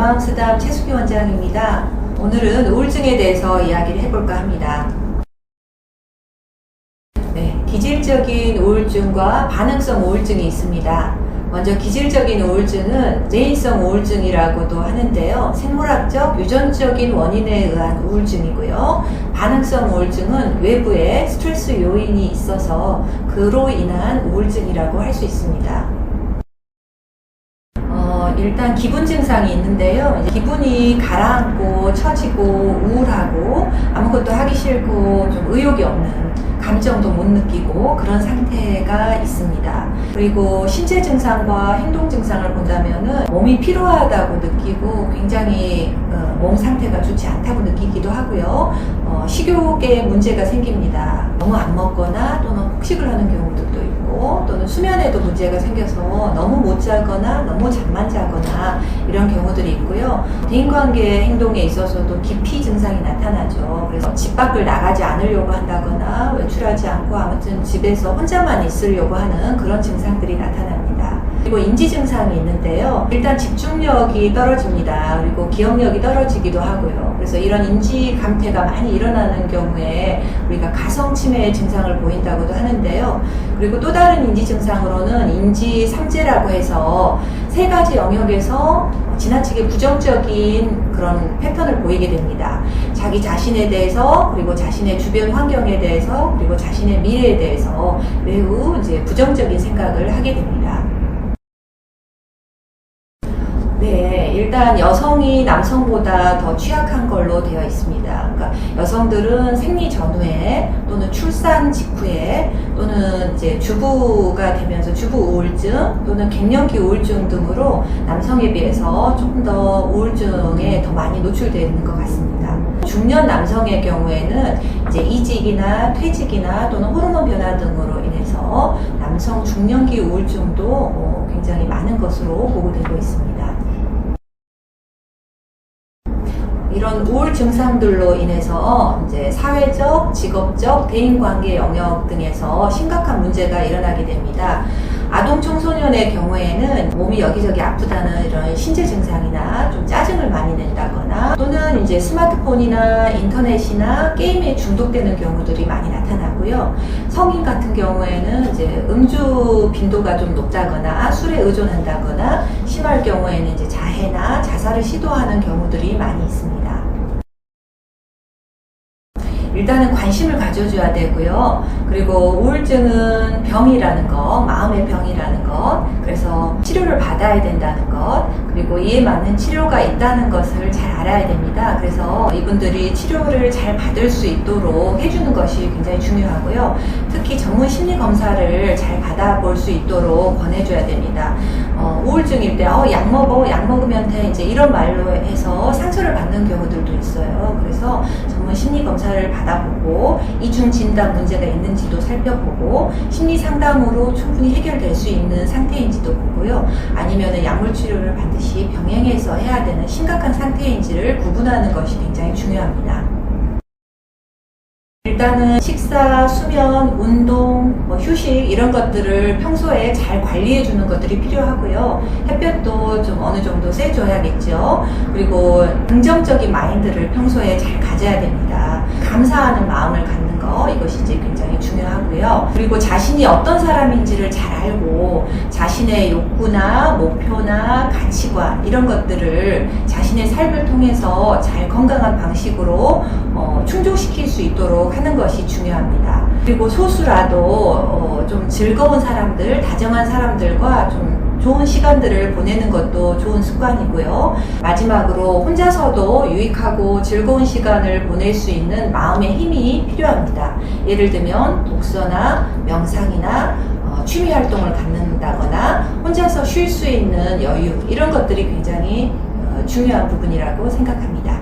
마음 쓰담 최수기 원장입니다. 오늘은 우울증에 대해서 이야기를 해볼까 합니다. 네, 기질적인 우울증과 반응성 우울증이 있습니다. 먼저 기질적인 우울증은 내인성 우울증이라고도 하는데요. 생물학적, 유전적인 원인에 의한 우울증이고요. 반응성 우울증은 외부에 스트레스 요인이 있어서 그로 인한 우울증이라고 할 수 있습니다. 어, 일단 기분 증상이 있는데요. 기분이 가라앉고 처지고 우울하고 아무것도 하기 싫고 좀 의욕이 없는 감정도 못 느끼고 그런 상태가 있습니다. 그리고 신체 증상과 행동 증상을 본다면은 몸이 피로하다고 느끼고 굉장히 어, 몸 상태가 좋지 않다고 느끼기도 하고요. 어, 식욕에 문제가 생깁니다. 너무 안 먹거나 또는 폭식을 하는 경우들도 있고 또는 수면에도 문제가 생겨서 너무 못 자거나 너무 잠만 자거나 이런 경우들이 있고요. 대인관계 행동에 있어서도 기피 증상이 나타나죠. 그래서 집 밖을 나가지 않으려고 한다거나 외출하지 않고 아무튼 집에서 혼자만 있으려고 하는 그런 증상들이 나타납니다. 그리고 인지 증상이 있는데요. 일단 집중력이 떨어집니다. 그리고 기억력이 떨어지기도 하고요. 그래서 이런 인지 감퇴가 많이 일어나는 경우에 우리가 가성 치매 증상을 보인다고도 하는데요. 그리고 또 다른 인지 증상으로는 인지 삼재라고 해서 세 가지 영역에서 지나치게 부정적인 그런 패턴을 보이게 됩니다. 자기 자신에 대해서 그리고 자신의 주변 환경에 대해서 그리고 자신의 미래에 대해서 매우 이제 부정적인 생각을 하게 됩니다. 네, 일단 여성이 남성보다 더 취약한 걸로 되어 있습니다. 그러니까 여성들은 생리 전후에 또는 출산 직후에 또는 이제 주부가 되면서 주부 우울증 또는 갱년기 우울증 등으로 남성에 비해서 조금 더 우울증에 더 많이 노출되는 것 같습니다. 중년 남성의 경우에는 이제 이직이나 퇴직이나 또는 호르몬 변화 등으로 인해서 남성 중년기 우울증도 어, 굉장히 많은 것으로 보고되고 있습니다. 이런 우울 증상들로 인해서 이제 사회적, 직업적, 대인관계 영역 등에서 심각한 문제가 일어나게 됩니다. 아동 청소년의 경우에는 몸이 여기저기 아프다는 이런 신체 증상이나 좀 짜증을 많이 낸다거나 또는 이제 스마트폰이나 인터넷이나 게임에 중독되는 경우들이 많이 나타나고요. 성인 같은 경우에는 이제 음주 빈도가 좀 높다거나 술에 의존한다거나 심할 경우에는 이제 자해나 자살을 시도하는 경우들이 많이 있습니다. 일단은 관심을 가져줘야 되고요. 그리고 우울증은 병이라는 것, 마음의 병이라는 것, 그래서 치료를 받아야 된다는 것, 그리고 이에 맞는 치료가 있다는 것을 잘 알아야 됩니다. 그래서 이분들이 치료를 잘 받을 수 있도록 해주는 것이 굉장히 중요하고요. 특히 전문 심리 검사를 잘 받아볼 수 있도록 권해줘야 됩니다. 어, 우울증일 때, 어, 약 먹어, 약 먹으면 돼. 이제 이런 말로 해서 상처를 받는 경우들도 있어요. 그래서 전문 심리 검사를 받아보고 이중 진단 문제가 있는지도 살펴보고 심리 상담으로 충분히 해결될 수 있는 상태인지도 보고요. 아니면은 약물 치료를 반드시 병행해서 해야 되는 심각한 상태인지를 구분하는 것이 굉장히 중요합니다. 일단은 식사, 수면, 운동, 뭐 휴식 이런 것들을 평소에 잘 관리해 주는 것들이 필요하고요. 햇볕도 좀 어느 정도 쐬줘야겠죠. 그리고 긍정적인 마인드를 평소에 잘 가져야 됩니다. 감사하는 마음을 갖는 거 이것이 굉장히 중요하고요. 그리고 자신이 어떤 사람인지를 잘 알고 자신의 욕구나 목표나 가치관 이런 것들을 자신의 삶을 통해서 잘 건강한 방식으로 어, 충족시킬 수 있도록 하는 것이 중요합니다. 그리고 소수라도 어, 좀 즐거운 사람들, 다정한 사람들과 좀 좋은 시간들을 보내는 것도 좋은 습관이고요. 마지막으로 혼자서도 유익하고 즐거운 시간을 보낼 수 있는 마음의 힘이 필요합니다. 예를 들면 독서나 명상이나 어, 취미 활동을 갖는다거나 혼자서 쉴 수 있는 여유 이런 것들이 굉장히 어, 중요한 부분이라고 생각합니다.